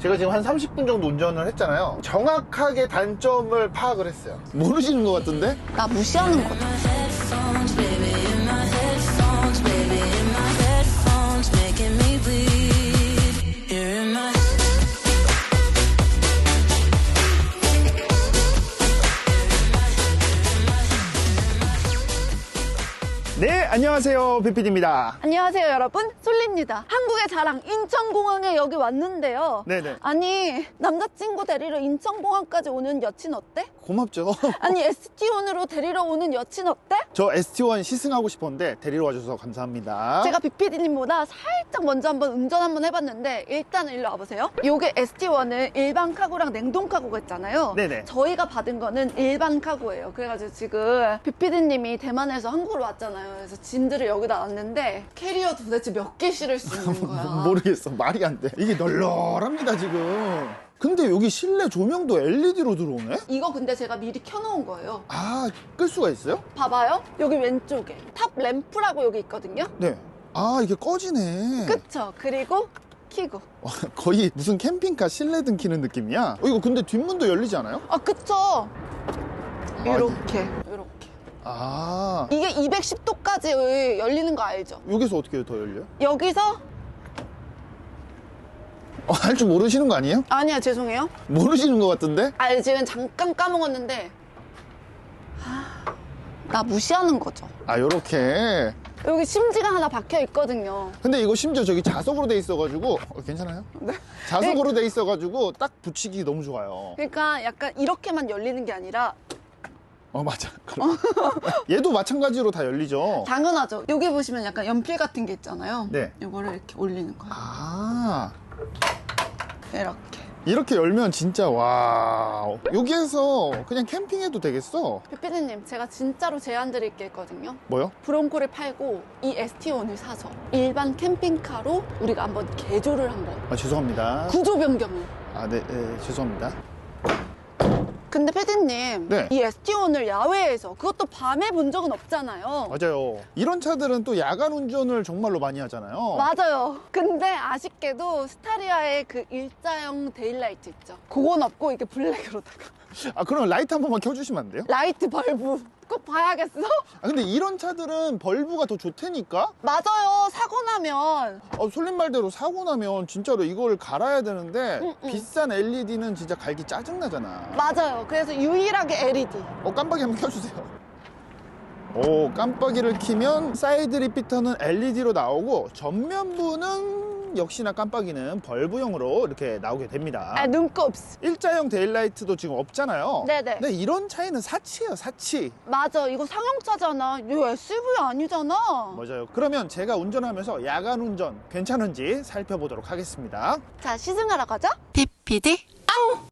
제가 지금 한 30분 정도 운전을 했잖아요. 정확하게 단점을 파악을 했어요. 모르시는 것 같은데? 나 무시하는 거죠. 안녕하세요. 비피디입니다. 안녕하세요, 여러분. 솔리입니다. 한국의 자랑 인천공항에 여기 왔는데요. 네네. 아니, 남자친구 데리러 인천공항까지 오는 여친 어때? 고맙죠. 아니, ST1으로 데리러 오는 여친 어때? 저 ST1 시승하고 싶었는데 데리러 와줘서 감사합니다. 제가 BPD님보다 살짝 먼저 한번 운전 한번 해봤는데 일단은 일로 와보세요. 요게 ST1은 일반 카고랑 냉동 카고가 있잖아요. 네네. 저희가 받은 거는 일반 카고예요. 그래가지고 지금 BPD님이 대만에서 한국으로 왔잖아요. 그래서 진드를 여기다 놨는데 캐리어 도대체 몇 개 실을 수 있는 거야. 모르겠어. 말이 안 돼. 이게 널널합니다, 지금. 근데 여기 실내 조명도 LED로 들어오네? 이거 근데 제가 미리 켜놓은 거예요. 아, 끌 수가 있어요? 봐봐요. 여기 왼쪽에 탑 램프라고 여기 있거든요. 네. 아, 이게 꺼지네. 그쵸? 그리고 키고. 와, 거의 무슨 캠핑카 실내 등 키는 느낌이야. 어, 이거 근데 뒷문도 열리지 않아요? 아, 그쵸? 이렇게. 이렇게. 아, 이게 210도까지 열리는 거 알죠? 여기서 어떻게 더 열려요? 여기서 어, 할 줄 모르시는 거 아니에요? 아니야 죄송해요. 모르시는 것 같은데? 아 지금 잠깐 까먹었는데 하, 나 무시하는 거죠. 아, 요렇게. 여기 심지가 하나 박혀 있거든요. 근데 이거 심지어 저기 자석으로 돼 있어가지고, 어, 괜찮아요? 네. 자석으로 돼 있어가지고 딱 붙이기 너무 좋아요. 그러니까 약간 이렇게만 열리는 게 아니라 어, 맞아. 그럼. 얘도 마찬가지로 다 열리죠? 당연하죠. 여기 보시면 약간 연필 같은 게 있잖아요. 네. 이거를 이렇게 올리는 거예요. 아, 이렇게. 이렇게 열면 진짜 와 여기에서 그냥 캠핑해도 되겠어. 피피디님 제가 진짜로 제안 드릴 게 있거든요. 뭐요? 브롱코를 팔고 이 ST1을 사서 일반 캠핑카로 우리가 한번 개조를 한번 아, 죄송합니다. 구조 변경을 아, 네, 네, 죄송합니다. 근데 패디님 네. 이 ST1을 야외에서 그것도 밤에 본 적은 없잖아요 맞아요. 이런 차들은 또 야간 운전을 정말로 많이 하잖아요. 맞아요 근데 아쉽게도 스타리아의 그 일자형 데일라이트 있죠 그건 없고 이게 블랙으로다가 아, 그럼 라이트 한 번만 켜주시면 안 돼요? 라이트 벌브 꼭 봐야겠어? 아, 근데 이런 차들은 벌브가 더 좋다니까? 맞아요 사고 나면 어, 솔린 말대로 사고 나면 진짜로 이걸 갈아야 되는데 응, 응. 비싼 LED는 진짜 갈기 짜증나잖아. 맞아요 그래서 유일하게 LED 어, 깜빡이 한번 켜주세요. 오, 깜빡이를 키면 사이드 리피터는 LED로 나오고 전면부는 역시나 깜빡이는 벌브형으로 이렇게 나오게 됩니다. 아 눈곱스 일자형 데일라이트도 지금 없잖아요. 네네. 근데 이런 차이는 사치예요, 사치. 맞아 이거 상용차잖아 이거 SUV 아니잖아 맞아요. 그러면 제가 운전하면서 야간 운전 괜찮은지 살펴보도록 하겠습니다. 자 시승하러 가자 PPD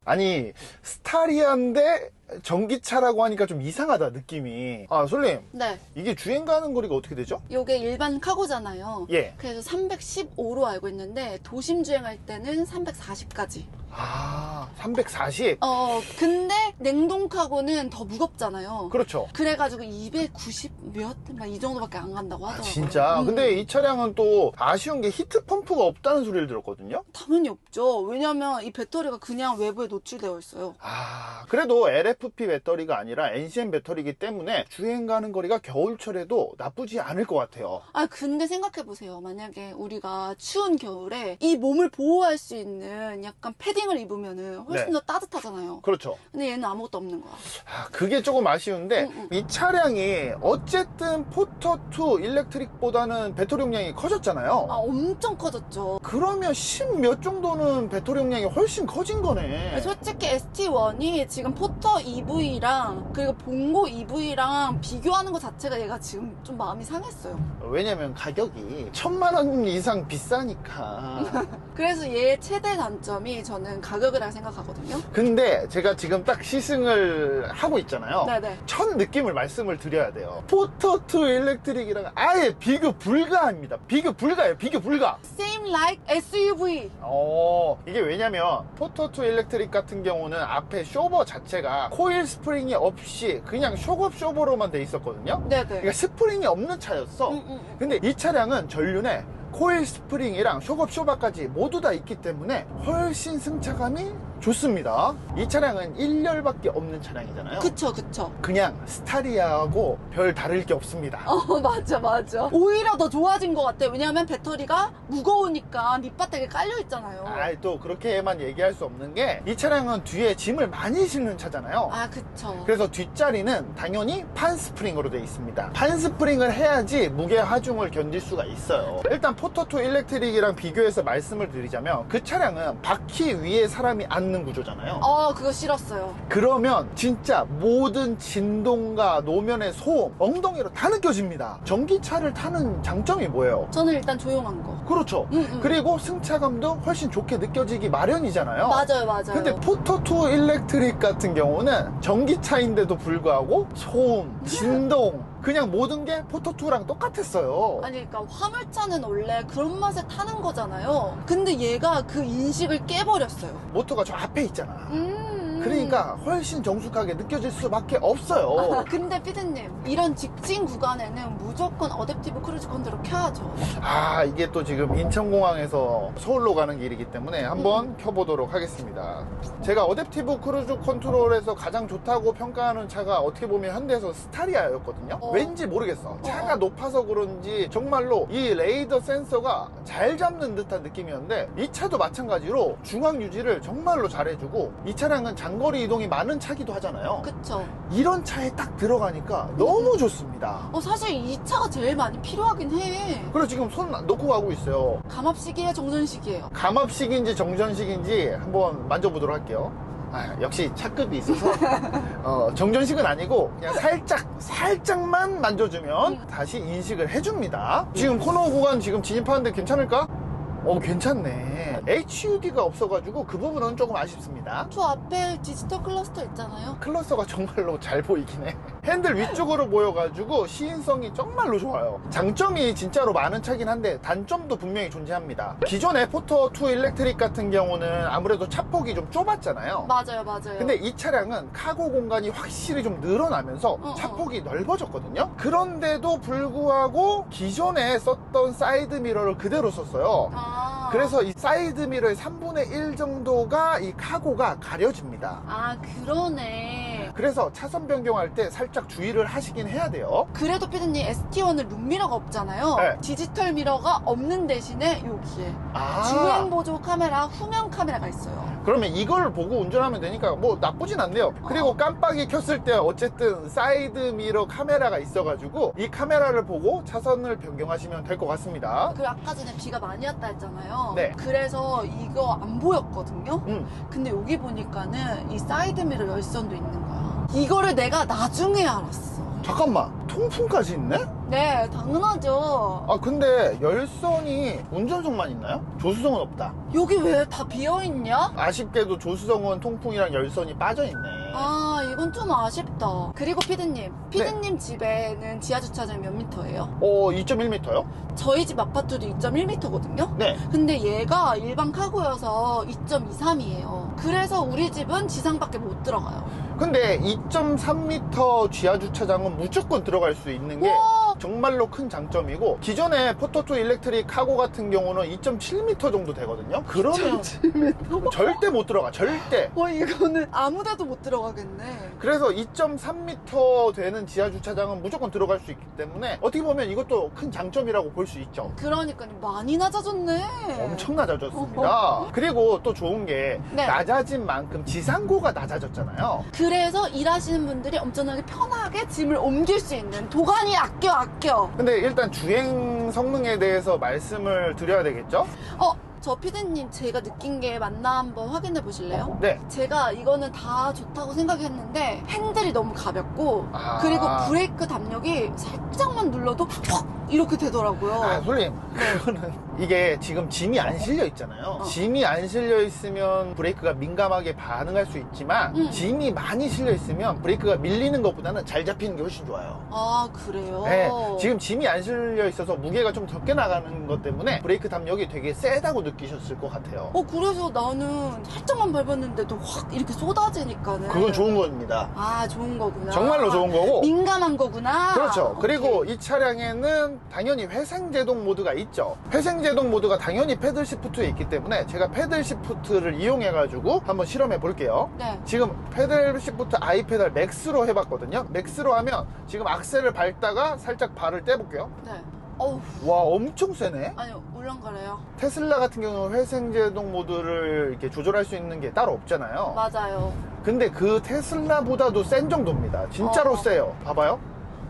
아니 스타리아인데 전기차라고 하니까 좀 이상하다 느낌이. 아 솔님 네 이게 주행 가는 거리가 어떻게 되죠? 요게 일반 카고잖아요. 예. 그래서 315로 알고 있는데 도심 주행할 때는 340까지. 아 340. 어 근데 냉동 카고는 더 무겁잖아요. 그렇죠. 그래가지고 290 몇? 막이 정도밖에 안 간다고 아, 하더라고요. 진짜. 음. 근데 이 차량은 또 아쉬운 게 히트 펌프가 없다는 소리를 들었거든요. 당연히 없죠. 왜냐면 이 배터리가 그냥 외부에 노출되어 있어요. 아, 그래도 LFP 배터리가 아니라 NCM 배터리이기 때문에 주행 가는 거리가 겨울철에도 나쁘지 않을 것 같아요. 아 근데 생각해 보세요. 만약에 우리가 추운 겨울에 이 몸을 보호할 수 있는 약간 패딩을 입으면은 훨씬 네. 더 따뜻하잖아요. 그렇죠. 근데 얘는 아무것도 없는 거야. 아, 그게 조금 아쉬운데 응, 이 차량이 어쨌든 포터 2 일렉트릭보다는 배터리 용량이 커졌잖아요. 아 엄청 커졌죠. 그러면 10 몇 정도는 배터리 용량이 훨씬 커진 거네. 솔직히 ST1이 지금 포터 EV랑 그리고 봉고 EV랑 비교하는 것 자체가 얘가 지금 좀 마음이 상했어요. 왜냐면 가격이 천만 원 이상 비싸니까. 그래서 얘의 최대 단점이 저는 가격이라고 생각하거든요. 근데 제가 지금 딱 시승을 하고 있잖아요. 네네. 첫 느낌을 말씀을 드려야 돼요. 포터2 일렉트릭이랑 아예 비교 불가합니다. 비교 불가예요. 비교 불가. Same like SUV. 어, 이게 왜냐면 포터2 일렉트릭 같은 경우는 앞에 쇼버 자체가 코일 스프링이 없이 그냥 쇼급 쇼버로만 돼 있었거든요. 네네. 그러니까 스프링이 없는 차였어. 음, 음, 음. 근데 이 차량은 전륜에 코일 스프링이랑 쇼업 쇼바까지 모두 다 있기 때문에 훨씬 승차감이 좋습니다. 이 차량은 1열밖에 없는 차량이잖아요. 그쵸, 그쵸. 그냥 스타리아하고 별 다를 게 없습니다. 어, 맞아, 맞아. 오히려 더 좋아진 것 같아. 왜냐면 배터리가 무거우니까 밑바닥에 깔려 있잖아요. 아, 또 그렇게만 얘기할 수 없는 게 이 차량은 뒤에 짐을 많이 실는 차잖아요. 아, 그쵸. 그래서 뒷자리는 당연히 판 스프링으로 되어 있습니다. 판 스프링을 해야지 무게 하중을 견딜 수가 있어요. 일단 포터2 일렉트릭이랑 비교해서 말씀을 드리자면 그 차량은 바퀴 위에 사람이 앉는 구조잖아요. 어, 그거 싫었어요. 그러면 진짜 모든 진동과 노면의 소음, 엉덩이로 다 느껴집니다. 전기차를 타는 장점이 뭐예요? 저는 일단 조용한 거. 그렇죠. 음, 음. 그리고 승차감도 훨씬 좋게 느껴지기 마련이잖아요. 맞아요, 맞아요. 근데 포터2 일렉트릭 같은 경우는 전기차인데도 불구하고 소음, 진동, 그냥 모든 게 포터2랑 똑같았어요. 아니, 그러니까 화물차는 원래 그런 맛에 타는 거잖아요. 근데 얘가 그 인식을 깨버렸어요. 모터가 저 앞에 있잖아. 음. 그러니까 훨씬 정숙하게 느껴질 수밖에 없어요. 근데 피디님, 이런 직진 구간에는 무조건 어댑티브 크루즈 컨트롤 켜야죠. 아, 이게 또 지금 인천공항에서 서울로 가는 길이기 때문에 한번 켜보도록 하겠습니다. 제가 어댑티브 크루즈 컨트롤에서 가장 좋다고 평가하는 차가 어떻게 보면 현대에서 스타리아였거든요. 어. 왠지 모르겠어. 차가 어. 높아서 그런지 정말로 이 레이더 센서가 잘 잡는 듯한 느낌이었는데 이 차도 마찬가지로 중앙 유지를 정말로 잘해주고 이 차량은 장 거리 이동이 많은 차기도 하잖아요. 그쵸. 이런 차에 딱 들어가니까 너무 좋습니다. 어, 사실 이 차가 제일 많이 필요하긴 해. 그래서 지금 손 놓고 가고 있어요. 감압식이에요, 정전식이에요. 감압식인지 정전식인지 한번 만져보도록 할게요. 아, 역시 차급이 있어서 어, 정전식은 아니고 그냥 살짝 살짝만 만져주면 다시 인식을 해줍니다. 지금 코너 구간 지금 진입하는데 괜찮을까? 어 괜찮네. HUD가 없어가지고 그 부분은 조금 아쉽습니다. 저 앞에 디지털 클러스터 있잖아요. 클러스터가 정말로 잘 보이긴 해. 핸들 위쪽으로 보여가지고 시인성이 정말로 좋아요. 장점이 진짜로 많은 차긴 한데 단점도 분명히 존재합니다. 기존의 포터2 일렉트릭 같은 경우는 아무래도 차폭이 좀 좁았잖아요. 맞아요, 맞아요. 근데 이 차량은 카고 공간이 확실히 좀 늘어나면서 어, 차폭이 넓어졌거든요. 그런데도 불구하고 기존에 썼던 사이드 미러를 그대로 썼어요. 아. 그래서 이 사이드 미러의 3분의 1 정도가 이 카고가 가려집니다. 아, 그러네. 그래서 차선 변경할 때 살짝 주의를 하시긴 해야 돼요. 그래도 피디님 ST1은 룸미러가 없잖아요. 네. 디지털 미러가 없는 대신에 여기에 아, 주행 보조 카메라, 후면 카메라가 있어요. 그러면 이걸 보고 운전하면 되니까 뭐 나쁘진 않네요. 그리고 깜빡이 켰을 때 어쨌든 사이드 미러 카메라가 있어가지고 이 카메라를 보고 차선을 변경하시면 될 것 같습니다. 그리고 아까 전에 비가 많이 왔다 했잖아요. 네. 그래서 이거 안 보였거든요. 음. 근데 여기 보니까는 이 사이드 미러 열선도 있는 거야. 이거를 내가 나중에 알았어. 잠깐만 통풍까지 있네? 네, 당연하죠. 아 근데 열선이 운전석만 있나요? 조수석은 없다. 여기 왜 다 비어있냐? 아쉽게도 조수석은 통풍이랑 열선이 빠져있네. 아, 이건 좀 아쉽다. 그리고 피디님, 피디님 네. 집에는 지하 주차장이 몇 미터예요? 어 2.1m요? 저희 집 아파트도 2.1미터거든요? 네. 근데 얘가 일반 카고여서 2.23이에요. 그래서 우리 집은 지상밖에 못 들어가요. 근데 2.3m 지하 주차장은 무조건 들어갈 수 있는 게 와! 정말로 큰 장점이고 기존의 포터2 일렉트릭 카고 같은 경우는 2.7m 정도 되거든요. 그러면 절대 못 들어가. 절대. 와, 이거는 아무 데도 못 들어가겠네. 그래서 2.3m 되는 지하 주차장은 무조건 들어갈 수 있기 때문에 어떻게 보면 이것도 큰 장점이라고 볼 수 있죠. 그러니까 많이 낮아졌네. 엄청 낮아졌습니다. 그리고 또 좋은 게 네. 낮아진 만큼 지상고가 낮아졌잖아요. 그래서 일하시는 분들이 엄청나게 편하게 짐을 옮길 수 있는 도가니 아껴 아껴. 근데 일단 주행 성능에 대해서 말씀을 드려야 되겠죠? 어, 저 피디님 제가 느낀 게 맞나 한번 확인해 보실래요? 네. 제가 이거는 다 좋다고 생각했는데 핸들이 너무 가볍고 아. 그리고 브레이크 담력이 살짝만 눌러도 퍽 이렇게 되더라고요. 아, 솔님, 그거는 이게 지금 짐이 안 실려 있잖아요. 어. 짐이 안 실려 있으면 브레이크가 민감하게 반응할 수 있지만 음. 짐이 많이 실려 있으면 브레이크가 밀리는 것보다는 잘 잡히는 게 훨씬 좋아요. 아 그래요? 네, 지금 짐이 안 실려 있어서 무게가 좀 적게 나가는 것 때문에 브레이크 담력이 되게 세다고 느끼셨을 것 같아요. 어 그래서 나는 살짝만 밟았는데도 확 이렇게 쏟아지니까는 그건 좋은 겁니다. 아 좋은 거구나. 정말로 좋은 거고. 민감한 거구나. 그렇죠. 오케이. 그리고 이 차량에는 당연히 회생 제동 모드가 있죠. 회생 제동 모드가 당연히 패들 시프트에 있기 때문에 제가 패들 시프트를 이용해 가지고 한번 실험해 볼게요. 네. 지금 패들 시프트 아이 페달 맥스로 해봤거든요. 맥스로 하면 지금 악셀을 밟다가 살짝 발을 떼볼게요. 네. 어우, 와 엄청 세네. 아니, 울렁거려요. 테슬라 같은 경우는 회생제동 모드를 이렇게 조절할 수 있는 게 따로 없잖아요. 맞아요. 근데 그 테슬라보다도 센 정도입니다. 진짜로 어. 세요. 봐봐요.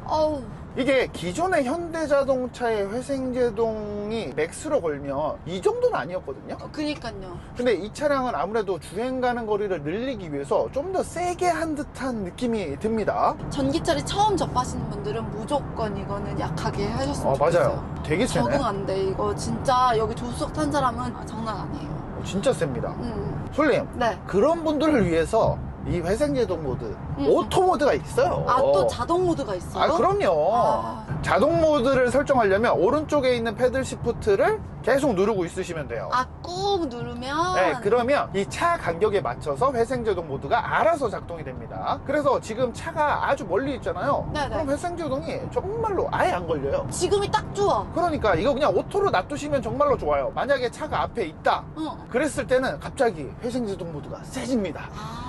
어우, 이게 기존의 현대자동차의 회생제동이 맥스로 걸면 이 정도는 아니었거든요. 어, 그니까요. 근데 이 차량은 아무래도 주행 가는 거리를 늘리기 위해서 좀 더 세게 한 듯한 느낌이 듭니다. 전기차를 처음 접하시는 분들은 무조건 이거는 약하게 하셨으면 어, 좋겠어요. 맞아요. 되게 세네. 적응 안 돼. 이거 진짜 여기 조수석 탄 사람은 아, 장난 아니에요. 어, 진짜 셉니다. 음. 솔님, 네. 그런 분들을 위해서 이 회생제동 모드, 음. 오토 모드가 있어요. 아, 또 자동 모드가 있어요? 아, 그럼요. 아. 자동 모드를 설정하려면 오른쪽에 있는 패들 시프트를 계속 누르고 있으시면 돼요. 아, 꾹 누르면. 네, 그러면 이 차 간격에 맞춰서 회생제동 모드가 알아서 작동이 됩니다. 그래서 지금 차가 아주 멀리 있잖아요. 네네. 그럼 회생제동이 정말로 아예 안 걸려요. 지금이 딱 좋아. 그러니까 이거 그냥 오토로 놔두시면 정말로 좋아요. 만약에 차가 앞에 있다. 응. 그랬을 때는 갑자기 회생제동 모드가 세집니다. 아.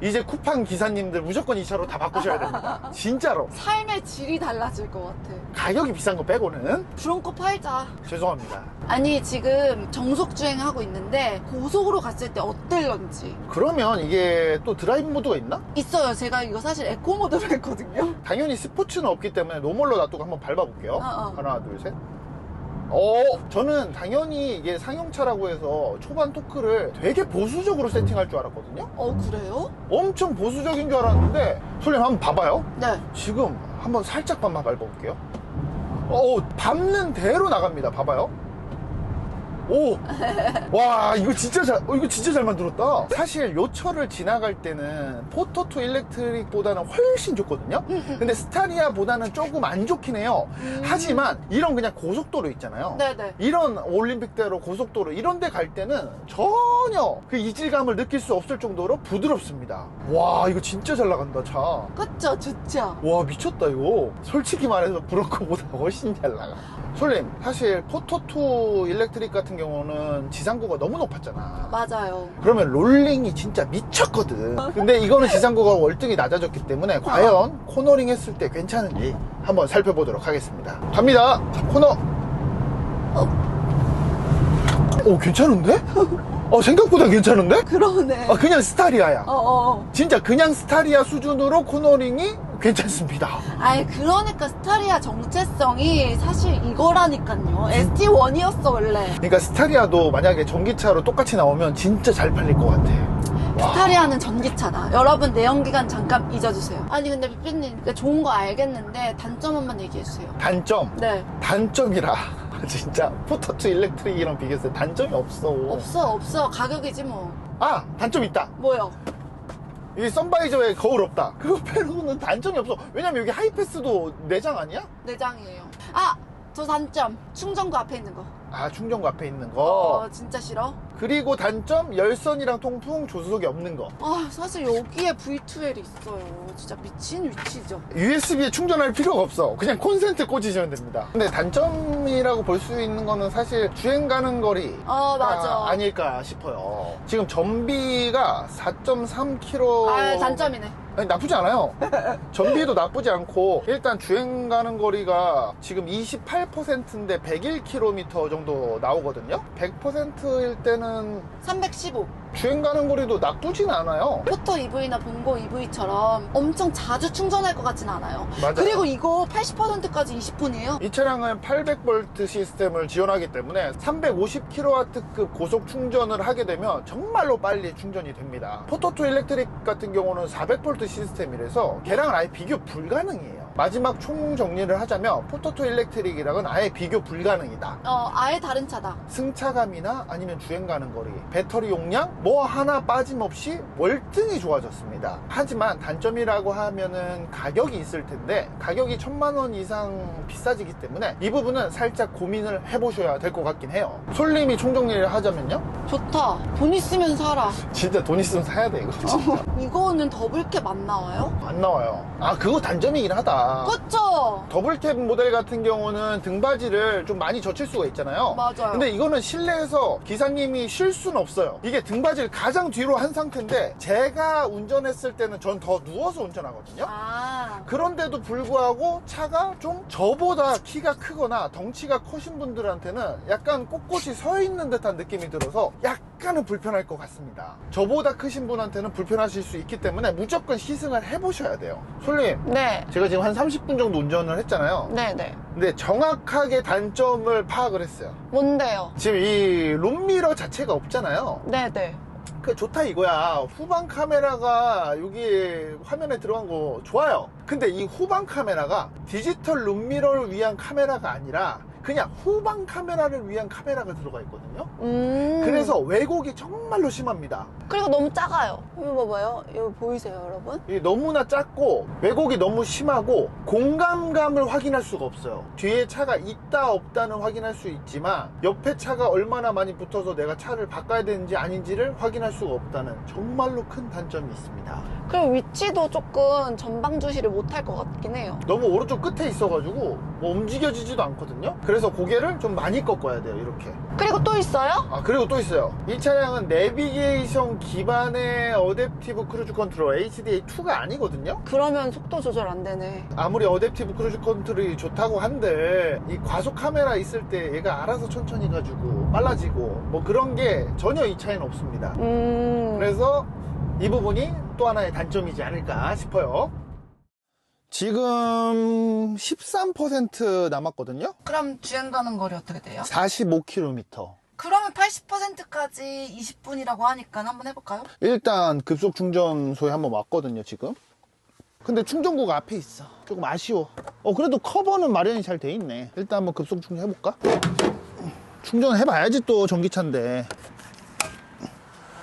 이제 쿠팡 기사님들 무조건 이 차로 다 바꾸셔야 됩니다. 진짜로. 삶의 질이 달라질 것 같아. 가격이 비싼 거 빼고는 브론코 팔자. 죄송합니다. 아니, 지금 정속 주행하고 있는데 고속으로 갔을 때 어떨런지. 그러면 이게 또 드라이브 모드가 있나? 있어요. 제가 이거 사실 에코 모드로 했거든요. 당연히 스포츠는 없기 때문에 노멀로 놔두고 한번 밟아볼게요. 어, 어. 하나, 둘, 셋. 어, 저는 당연히 이게 상용차라고 해서 초반 토크를 되게 보수적으로 세팅할 줄 알았거든요. 어, 그래요? 엄청 보수적인 줄 알았는데, 솔님 한번 봐봐요. 네. 지금 한번 살짝만 밟아볼게요. 어, 밟는 대로 나갑니다. 봐봐요. 오! 와, 이거 진짜 잘, 어, 이거 진짜 잘 만들었다. 사실 요철을 지나갈 때는 포토2 일렉트릭보다는 훨씬 좋거든요. 근데 스타리아보다는 조금 안 좋긴 해요. 하지만 이런 그냥 고속도로 있잖아요. 네네. 이런 올림픽대로 고속도로 이런 데 갈 때는 전혀 그 이질감을 느낄 수 없을 정도로 부드럽습니다. 와, 이거 진짜 잘 나간다, 차. 그쵸, 좋죠. 와 미쳤다 이거 솔직히 말해서 브로커보다 훨씬 잘 나가 솔님 사실 포토2 일렉트릭 같은 경우는 지상고가 너무 높았잖아 맞아요. 그러면 롤링이 진짜 미쳤거든 근데 이거는 지상고가 월등히 낮아졌기 때문에 과연 코너링 했을 때 괜찮은지 한번 살펴보도록 하겠습니다 갑니다 자, 코너 오 괜찮은데? 어 생각보다 괜찮은데? 그러네. 아 그냥 스타리아야 어어. 진짜 그냥 스타리아 수준으로 코너링이 괜찮습니다 아이, 그러니까 스타리아 정체성이 사실 이거라니까요. ST1이었어, 원래. 그러니까 스타리아도 만약에 전기차로 똑같이 나오면 진짜 잘 팔릴 것 같아. 와. 스타리아는 전기차다. 여러분, 내연기관 잠깐 잊어주세요. 아니, 근데 삐삐님, 좋은 거 알겠는데, 단점만 얘기해주세요. 단점. 네. 단점이라. 진짜 포토2 일렉트릭이랑 비교했을 때 단점이 없어. 없어, 없어. 가격이지 뭐. 아, 단점 있다. 뭐요? 여기 선바이저에 거울 없다. 그거 빼고는 단점이 없어. 왜냐면 여기 하이패스도 내장 아니야? 내장이에요. 아! 저 단점. 충전구 앞에 있는 거. 아, 충전구 앞에 있는 거. 어, 진짜 싫어? 그리고 단점, 열선이랑 통풍, 조수석이 없는 거. 아, 사실 여기에 V2L이 있어요. 진짜 미친 위치죠. USB에 충전할 필요가 없어. 그냥 콘센트 꽂으시면 됩니다. 근데 단점이라고 볼 수 있는 거는 사실 주행 가는 거리. 어, 맞아. 아, 닐까 싶어요. 지금 전비가 4.3km. 아, 단점이네. 아니, 나쁘지 않아요. 전비도 나쁘지 않고 일단 주행 가는 거리가 지금 28%인데 101km 정도 나오거든요. 100%일 때는 315. 주행 가는 거리도 나쁘진 않아요. 포터 EV나 봉고 EV처럼 엄청 자주 충전할 것 같진 않아요. 맞아요. 그리고 이거 80%까지 20분이에요. 이 차량은 800V 시스템을 지원하기 때문에 350kW급 고속 충전을 하게 되면 정말로 빨리 충전이 됩니다. 포토2 일렉트릭 같은 경우는 400V 시스템이라서 걔랑은 아예 비교 불가능해요. 마지막 총 정리를 하자면 포토2 일렉트릭이랑은 아예 비교 불가능이다. 어, 아예 다른 차다. 승차감이나 아니면 주행 가는 거리, 배터리 용량, 뭐 하나 빠짐없이 월등히 좋아졌습니다. 하지만 단점이라고 하면은 가격이 있을 텐데 가격이 천만 원 이상 비싸지기 때문에 이 부분은 살짝 고민을 해보셔야 될 것 같긴 해요. 솔님이 총 정리를 하자면요. 좋다. 돈 있으면 살아. 진짜 돈 있으면 사야 돼 이거 진짜. 이거는 더블캡 안 나와요? 안 나와요. 아 그거 단점이긴 하다. 그쵸? 더블탭 모델 같은 경우는 등받이를 좀 많이 젖힐 수가 있잖아요. 맞아요. 근데 이거는 실내에서 기사님이 쉴 수는 없어요. 이게 등받이를 가장 뒤로 한 상태인데 제가 운전했을 때는 전 더 누워서 운전하거든요. 아. 그런데도 불구하고 차가 좀 저보다 키가 크거나 덩치가 커신 분들한테는 약간 꼿꼿이 서 있는 듯한 느낌이 들어서 약간은 불편할 것 같습니다. 저보다 크신 분한테는 불편하실 수 있기 때문에 무조건 시승을 해보셔야 돼요. 솔님, 네. 제가 지금 한 30분 정도 운전을 했잖아요. 네네. 근데 정확하게 단점을 파악을 했어요. 뭔데요? 지금 이 룸미러 자체가 없잖아요. 네네. 그 좋다 이거야. 후방 카메라가 여기 화면에 들어간 거 좋아요. 근데 이 후방 카메라가 디지털 룸미러를 위한 카메라가 아니라 그냥 후방 카메라를 위한 카메라가 들어가 있거든요. 음. 그래서 왜곡이 정말로 심합니다. 그리고 너무 작아요. 이거 봐봐요. 이거 보이세요, 여러분? 이 너무나 작고 왜곡이 너무 심하고 공간감을 확인할 수가 없어요. 뒤에 차가 있다 없다는 확인할 수 있지만 옆에 차가 얼마나 많이 붙어서 내가 차를 바꿔야 되는지 아닌지를 확인할 수가 없다는 정말로 큰 단점이 있습니다. 그리고 위치도 조금 전방 주시를 못할 것 같긴 해요. 너무 오른쪽 끝에 있어가지고 뭐 움직여지지도 않거든요. 그래서 고개를 좀 많이 꺾어야 돼요. 이렇게. 그리고 또 있어요? 아 그리고 또 있어요 이 차량은 내비게이션 기반의 어댑티브 크루즈 컨트롤 HDA2가 아니거든요 그러면 속도 조절 안 되네. 아무리 어댑티브 크루즈 컨트롤이 좋다고 한들 이 과속 카메라 있을 때 얘가 알아서 천천히 가지고 빨라지고 뭐 그런 게 전혀 이 차에는 없습니다 음. 그래서 이 부분이 또 하나의 단점이지 않을까 싶어요 지금 13% 남았거든요? 그럼 주행 가는 거리 어떻게 돼요? 45km 그러면 80%까지 20분이라고 하니까 한번 해볼까요? 일단 급속 충전소에 한번 왔거든요 지금. 근데 충전구가 앞에 있어. 조금 아쉬워. 어 그래도 커버는 마련이 잘 돼 있네. 일단 한번 급속 충전 해볼까? 충전해봐야지 또 전기차인데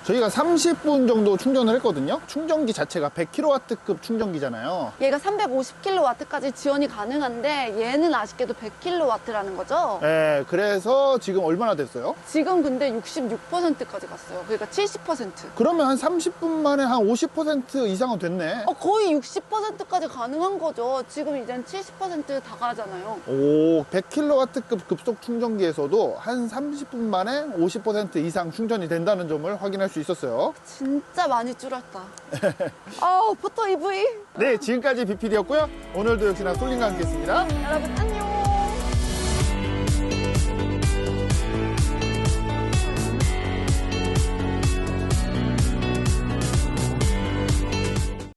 저희가 30분 정도 충전을 했거든요 충전기 자체가 100kW급 충전기잖아요 얘가 350kW까지 지원이 가능한데 얘는 아쉽게도 100kW라는 거죠? 예, 그래서 지금 얼마나 됐어요? 지금 근데 66%까지 갔어요. 그러니까 70%. 그러면 한 30분 만에 한 50% 이상은 됐네 어, 거의 60%까지 가능한 거죠. 지금 이젠 70%다 가잖아요. 오, 100kW급 급속 충전기에서도 한 30분 만에 50% 이상 충전이 된다는 점을 확인할 수 있었어요. 진짜 많이 줄었다. 아우, 포토 EV. 네, 지금까지 BPD였고요. 오늘도 역시나 솔링과 함께 했습니다. 여러분, 안녕.